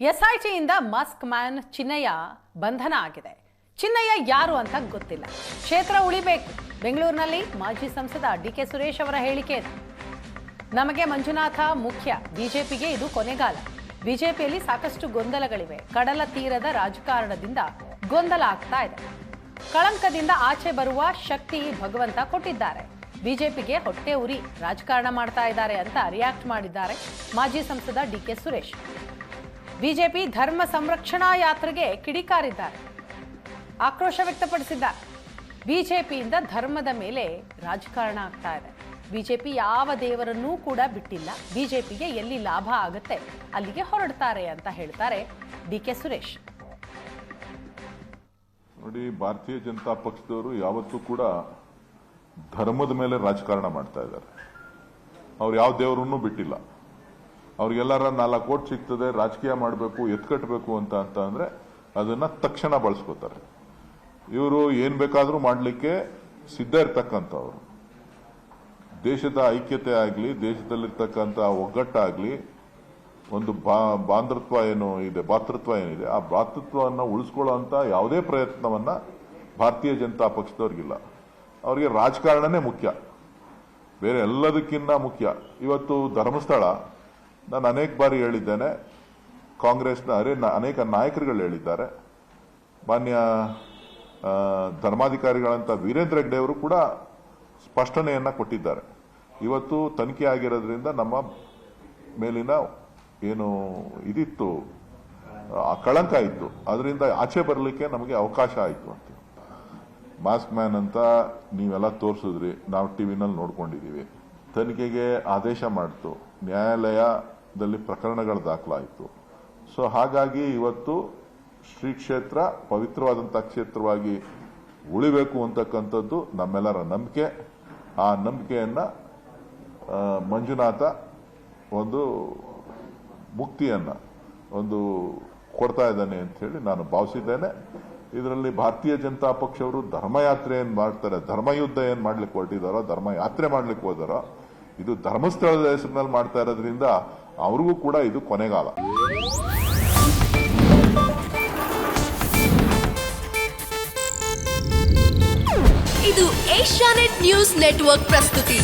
ಎಸ್ಐಟಿಯಿಂದ Musk man Chinnaiah ಬಂಧನ ಆಗಿದೆ. ಚಿನ್ನಯ್ಯ ಯಾರು ಅಂತ ಗೊತ್ತಿಲ್ಲ. ಕ್ಷೇತ್ರ ಉಳಿಬೇಕು. ಬೆಂಗಳೂರಿನಲ್ಲಿ ಮಾಜಿ ಸಂಸದ ಡಿ ಕೆ ಸುರೇಶ್ ಅವರ ಹೇಳಿಕೆ. ನಮಗೆ ಮಂಜುನಾಥ ಮುಖ್ಯ. ಬಿಜೆಪಿಗೆ ಇದು ಕೊನೆಗಾಲ. ಬಿಜೆಪಿಯಲ್ಲಿ ಸಾಕಷ್ಟು ಗೊಂದಲಗಳಿವೆ. ಕಡಲ ತೀರದ ರಾಜಕಾರಣದಿಂದ ಗೊಂದಲ ಆಗ್ತಾ ಇದೆ. ಕಳಂಕದಿಂದ ಆಚೆ ಬರುವ ಶಕ್ತಿ ಭಗವಂತ ಕೊಟ್ಟಿದ್ದಾರೆ. ಬಿಜೆಪಿಗೆ ಹೊಟ್ಟೆ ಉರಿ ರಾಜಕಾರಣ ಮಾಡ್ತಾ ಇದ್ದಾರೆ ಅಂತ ರಿಯಾಕ್ಟ್ ಮಾಡಿದ್ದಾರೆ ಮಾಜಿ ಸಂಸದ ಡಿ ಕೆ ಸುರೇಶ್. ಬಿಜೆಪಿ ಧರ್ಮ ಸಂರಕ್ಷಣಾ ಯಾತ್ರೆಗೆ ಕಿಡಿಕಾರಿದ್ದಾರೆ. ಆಕ್ರೋಶ ವ್ಯಕ್ತಪಡಿಸಿದ್ದಾರೆ. ಬಿಜೆಪಿಯಿಂದ ಧರ್ಮದ ಮೇಲೆ ರಾಜಕಾರಣ ಆಗ್ತಾ ಇದೆ. ಬಿಜೆಪಿ ಯಾವ ದೇವರನ್ನೂ ಕೂಡ ಬಿಟ್ಟಿಲ್ಲ. ಬಿಜೆಪಿಗೆ ಎಲ್ಲಿ ಲಾಭ ಆಗುತ್ತೆ ಅಲ್ಲಿಗೆ ಹೊರಡ್ತಾರೆ ಅಂತ ಹೇಳ್ತಾರೆ ಡಿ ಕೆ ಸುರೇಶ್. ನೋಡಿ, ಭಾರತೀಯ ಜನತಾ ಪಕ್ಷದವರು ಯಾವತ್ತೂ ಕೂಡ ಧರ್ಮದ ಮೇಲೆ ರಾಜಕಾರಣ ಮಾಡ್ತಾ ಇದ್ದಾರೆ. ಅವ್ರು ಯಾವ ದೇವರನ್ನೂ ಬಿಟ್ಟಿಲ್ಲ. ಅವ್ರಿಗೆಲ್ಲರ ನಾಲ್ಕು ಕೋಟಿ ಸಿಗ್ತದೆ, ರಾಜಕೀಯ ಮಾಡಬೇಕು ಎತ್ಕಟ್ಟಬೇಕು ಅಂತ ಅಂತ ಅಂದ್ರೆ ಅದನ್ನ ತಕ್ಷಣ ಬಳಸ್ಕೋತಾರೆ. ಇವರು ಏನು ಬೇಕಾದರೂ ಮಾಡಲಿಕ್ಕೆ ಸಿದ್ಧ ಇರ್ತಕ್ಕಂಥವ್ರು. ದೇಶದ ಐಕ್ಯತೆ ಆಗಲಿ, ದೇಶದಲ್ಲಿರ್ತಕ್ಕಂಥ ಒಗ್ಗಟ್ಟಾಗಲಿ, ಒಂದು ಬಾ, ಬಾಂಧೃತ್ವ ಏನು ಇದೆ, ಭಾತೃತ್ವ ಏನಿದೆ, ಆ ಭಾತೃತ್ವವನ್ನು ಅಂತ ಯಾವುದೇ ಪ್ರಯತ್ನವನ್ನ ಭಾರತೀಯ ಜನತಾ ಪಕ್ಷದವ್ರಿಗಿಲ್ಲ. ಅವರಿಗೆ ರಾಜಕಾರಣನೇ ಮುಖ್ಯ. ಬೇರೆ ಎಲ್ಲದಕ್ಕಿಂತ ಮುಖ್ಯ. ಇವತ್ತು ಧರ್ಮಸ್ಥಳ ನಾನು ಅನೇಕ ಬಾರಿ ಹೇಳಿದ್ದೇನೆ, ಕಾಂಗ್ರೆಸ್ನ ಅರೆ ಅನೇಕ ನಾಯಕರುಗಳು ಹೇಳಿದ್ದಾರೆ. ಮಾನ್ಯ ಧರ್ಮಾಧಿಕಾರಿಗಳಂತ ವೀರೇಂದ್ರ ಹೆಗ್ಡೆ ಅವರು ಕೂಡ ಸ್ಪಷ್ಟನೆಯನ್ನ ಕೊಟ್ಟಿದ್ದಾರೆ. ಇವತ್ತು ತನಿಖೆ ಆಗಿರೋದ್ರಿಂದ ನಮ್ಮ ಮೇಲಿನ ಏನು ಇದಿತ್ತು ಕಳಂಕ ಇತ್ತು. ಅದರಿಂದ ಆಚೆ ಬರಲಿಕ್ಕೆ ನಮಗೆ ಅವಕಾಶ ಆಯಿತು ಅಂತ. ಮಾಸ್ಕ್ ಮ್ಯಾನ್ ಅಂತ ನೀವೆಲ್ಲ ತೋರಿಸಿದ್ರಿ, ನಾವು ಟಿವಿನಲ್ಲಿ ನೋಡ್ಕೊಂಡಿದ್ದೀವಿ. ತನಿಖೆಗೆ ಆದೇಶ ಮಾಡಿತು. ನ್ಯಾಯಾಲಯದಲ್ಲಿ ಪ್ರಕರಣಗಳು ದಾಖಲಾಯಿತು. ಸೊ, ಹಾಗಾಗಿ ಇವತ್ತು ಶ್ರೀ ಕ್ಷೇತ್ರ ಪವಿತ್ರವಾದಂಥ ಕ್ಷೇತ್ರವಾಗಿ ಉಳಿಬೇಕು ಅಂತಕ್ಕಂಥದ್ದು ನಮ್ಮೆಲ್ಲರ ನಂಬಿಕೆ. ಆ ನಂಬಿಕೆಯನ್ನ ಮಂಜುನಾಥ ಒಂದು ಮುಕ್ತಿಯನ್ನು ಒಂದು ಕೊಡ್ತಾ ಇದ್ದಾನೆ ಅಂತ ಹೇಳಿ ನಾನು ಭಾವಿಸಿದ್ದೇನೆ. ಇದರಲ್ಲಿ ಭಾರತೀಯ ಜನತಾ ಪಕ್ಷವರು ಧರ್ಮಯಾತ್ರೆ ಏನು ಮಾಡ್ತಾರೆ, ಧರ್ಮಯುದ್ಧ ಏನು ಮಾಡ್ಲಿಕ್ಕೆ ಹೊರಟಿದಾರೋ, ಧರ್ಮಯಾತ್ರೆ ಮಾಡ್ಲಿಕ್ಕೆ ಹೋದಾರೋ ಇದು ಧರ್ಮಸ್ಥಳದ ಹೆಸರಿನಲ್ಲಿ ಮಾಡ್ತಾ ಇರೋದ್ರಿಂದ ಅವ್ರಿಗೂ ಕೂಡ ಇದು ಕೊನೆಗಾಲ. ಇದು ಏಷ್ಯಾನೆಟ್ ನ್ಯೂಸ್ ನೆಟ್ವರ್ಕ್ ಪ್ರಸ್ತುತಿ.